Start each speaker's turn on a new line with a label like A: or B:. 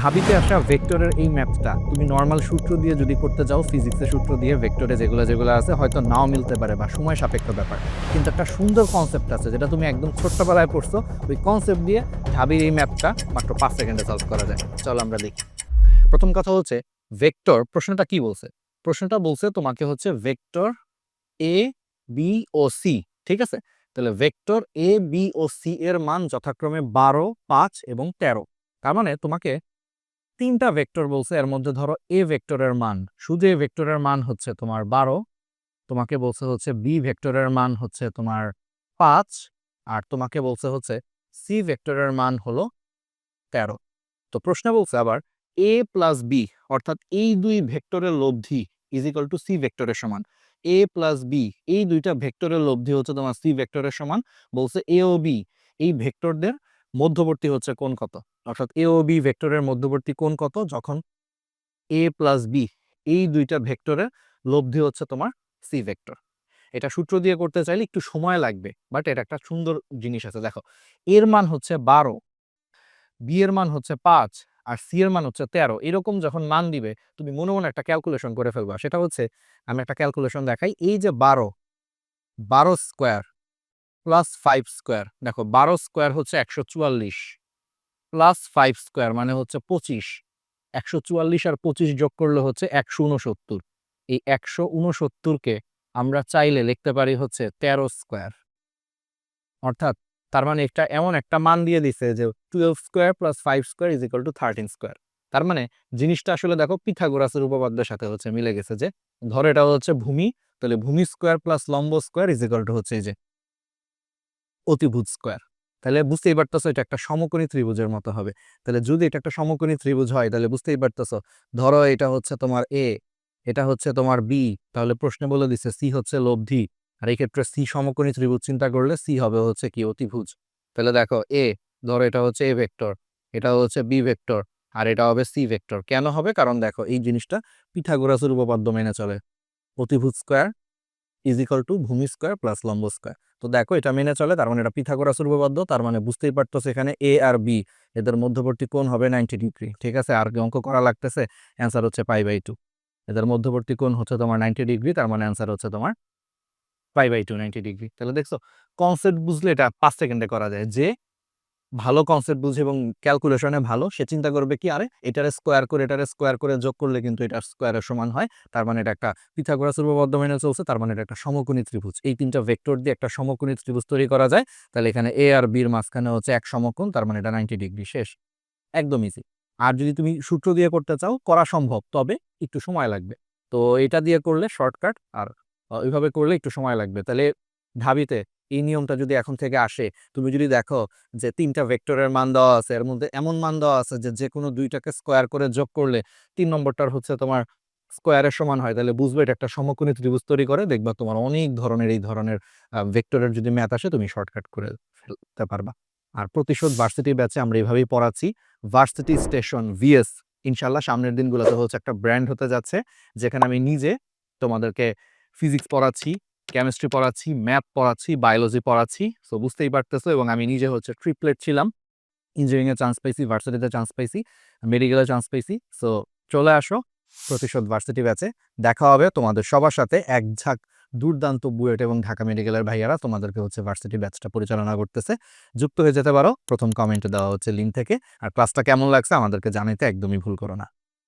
A: ঢাবিতে আসা ভেক্টরের এই ম্যাপটা, তুমি নর্মাল সূত্র দিয়ে যদি করতে যাও ফিজিক্সের সূত্র দিয়ে ভেক্টরে যেগুলো যেগুলো আছে, হয়তো নাও মিলতে পারে বা সময় সাপেক্ষ ব্যাপার। কিন্তু একটা সুন্দর কনসেপ্ট আছে, যেটা তুমি একদম ছোট্টবেলায় পড়ছো, ওই কনসেপ্ট দিয়ে ঢাবির এই ম্যাপটা মাত্র পাঁচ সেকেন্ডে সলভ করা যায়। চলো আমরা দেখি। প্রথম কথা হচ্ছে, ভেক্টর প্রশ্নটা কি বলছে? প্রশ্নটা বলছে তোমাকে হচ্ছে ভেক্টর এ বি ও সি ঠিক আছে? তাহলে ভেক্টর এ বি ও সি এর মান যথাক্রমে বারো, পাঁচ এবং তেরো। তার মানে তোমাকে তিনটা ভেক্টর বলছে, এর মধ্যে ধরো এ ভেক্টরের মান, শুধু এ ভেক্টরের মান হচ্ছে তোমার বারো, তোমাকে বলছে হচ্ছে বি ভেক্টরের মান হচ্ছে তোমার পাঁচ, আর তোমাকে বলছে হচ্ছে সি ভেক্টরের মান হলো তেরো। তো প্রশ্ন বলছে আবার এ প্লাস বি অর্থাৎ এই দুই ভেক্টরের লব্ধি ইজ ইকাল টু সি ভেক্টরের সমান। এ প্লাস বি এই দুইটা ভেক্টরের লব্ধি হচ্ছে তোমার সি ভেক্টরের সমান, বলছে এ ও বি এই ভেক্টরদের মধ্যবর্তী হচ্ছে কোন কত? অর্থাৎ এ ও বি ভেক্টরের মধ্যবর্তী কোন কত? যখন এ প্লাস বি এই দুইটা ভেক্টরের লব্ধি হচ্ছে তোমার সি ভেক্টর এটা সূত্র দিয়ে করতে চাইলে একটু সময় লাগবে বাট এটা একটা সুন্দর জিনিস আছে। দেখো এর মান হচ্ছে বারো বি এর মান হচ্ছে পাঁচ, আর সি এর মান হচ্ছে তেরো। এরকম যখন মান দিবে, তুমি মনে মনে একটা ক্যালকুলেশন করে ফেলবা। সেটা হচ্ছে, আমি একটা ক্যালকুলেশন দেখাই, এই যে বারো বারো স্কোয়ার প্লাস ফাইভ স্কোয়ার দেখো, বারো স্কোয়ার হচ্ছে একশো চুয়াল্লিশ প্লাস ফাইভ স্কোয়ার মানে হচ্ছে পঁচিশ। একশো চুয়াল্লিশ আর পঁচিশ যোগ করলে হচ্ছে একশো উনসত্তর। এই একশো উনসত্তরকে আমরা চাইলে লিখতে পারি হচ্ছে তেরো স্কোয়ার অর্থাৎ তার মানে একটা এমন একটা মান দিয়ে দিছে যে twelve square plus five square is equal to thirteen square তার মানে জিনিসটা আসলে দেখো পিথাগোরাসের উপপাদ্যের সাথে হচ্ছে মিলে গেছে যে ধর এটা হচ্ছে ভূমি, তাহলে ভূমি স্কোয়ার প্লাস লম্ব স্কোয়ার ইজ ইকাল টু হচ্ছে এই যে অতিভুজ স্কোয়ার। তাহলে বুঝতেই পারতেছো এটা একটা সমকোণী ত্রিভুজের মতো হবে। তাহলে যদি এটা একটা সমকোণী ত্রিভুজ হয়, তাহলে বুঝতেই পারতেছো, ধরো এটা হচ্ছে তোমার এ এটা হচ্ছে তোমার বি তাহলে প্রশ্নে বলে দিছে সি হচ্ছে লব্ধি, আর এই ক্ষেত্রে সি সমকোণী ত্রিভুজ চিন্তা করলে সি হবে হচ্ছে কি অতিভুজ। তাহলে দেখো এ ধরো এটা হচ্ছে এ ভেক্টর, এটা হচ্ছে বি ভেক্টর, আর এটা হবে সি ভেক্টর। কেন হবে? কারণ দেখো এই জিনিসটা পিথাগোরাসের উপপাদ্য মেনে চলে। অতিভুজ স্কোয়ার ইজ ইকাল টু ভূমি স্কোয়ার প্লাস লম্ব স্কোয়ার তো দেখো, এটা মেনে চলে, তার মানে এটা পিথাগোরাস উপপাদ্য, তার মানে বুঝতেই পারতো সেখানে এ আর বি এদের মধ্যবর্তী কোণ হবে নাইনটি ডিগ্রি ঠিক আছে? আর কি অঙ্ক করা লাগতেছে অ্যান্সার হচ্ছে পাই বাই টু এদের মধ্যবর্তী কোণ হচ্ছে তোমার নাইনটি ডিগ্রি তার মানে অ্যান্সার হচ্ছে তোমার pi by two ninety degree তাহলে দেখছ কনসেপ্ট বুঝলে এটা পাঁচ সেকেন্ডে করা যায়, যে ভালো কনসেপ্ট বুঝে এবং ক্যালকুলেশনে ভালো, সে চিন্তা করবে কি, আরে এটারে স্কোয়ার করে, এটারে স্কোয়ার করে যোগ করলে কিন্তু এটা স্কোয়ারের সমান হয়। তার মানে এটা একটা পিথাগোরাস উপপাদ্য মেনে চলছে, তার মানে এটা একটা সমকোণী ত্রিভুজ। এই তিনটা ভেক্টর দিয়ে একটা সমকোণী ত্রিভুজ তৈরি করা যায়। তাহলে এখানে এ আর বির মাঝখানে হচ্ছে এক সমকোণ, তার মানে এটা নাইনটি ডিগ্রি শেষ। একদম ইজি আর যদি তুমি সূত্র দিয়ে করতে চাও, করা সম্ভব, তবে একটু সময় লাগবে। তো এটা দিয়ে করলে শর্টকাট আর ওইভাবে করলে একটু সময় লাগবে। তাহলে ঢাবিতে এই নিয়মটা যদি এখন থেকে আসে, তুমি যদি দেখো যে তিনটা ভেক্টরের মান দেওয়া আছে, এর মধ্যে এমন মান দেওয়া আছে যে যে কোনো দুইটাকে স্কোয়ার করে যোগ করলে তিন নম্বরটার হচ্ছে তোমার স্কোয়ারের সমান হয়। তাহলে বুঝবে এটা একটা সমকোণী ত্রিভুজ তৈরি করে, দেখবা তোমার অনেক ধরনের এই ধরনের ভেক্টরের যদি ম্যাথ আসে তুমি শর্টকাট করে ফেলতে পারবা। আর প্রতিশোধ ভার্সিটি ব্যাচে আমরা এইভাবেই পড়াচ্ছি। ভার্সিটি স্টেশন ভিএস ইনশাল্লাহ সামনের দিনগুলোতে হচ্ছে একটা ব্র্যান্ড হতে যাচ্ছে, যেখানে আমি নিজে তোমাদেরকে ফিজিক্স পড়াচ্ছি। কেমিস্ট্রি পড়াচ্ছি ম্যাথ পড়াচ্ছি বায়োলজি পড়াচ্ছি সো বুঝতেই পারতেছো এবং আমি নিজে হচ্ছে ট্রিপলেট ছিলাম। ইঞ্জিনিয়ারিংয়ে চান্স পাইছি ভার্সিটিতে চান্স পাইছি মেডিকেলে চান্স পাইছি সো চলে আসো, প্রতিশোধ ভার্সিটি ব্যাচে দেখা হবে তোমাদের সবার সাথে এক ঝাঁক দুর্দান্ত বুয়েট এবং ঢাকা মেডিকেলের ভাইয়ারা তোমাদেরকে হচ্ছে ভার্সিটি ব্যাচটা পরিচালনা করতেছে। যুক্ত হয়ে যেতে পারো, প্রথম কমেন্টে দেওয়া হচ্ছে লিঙ্ক থেকে। আর ক্লাসটা কেমন লাগছে আমাদেরকে জানাইতে একদমই ভুল করো না।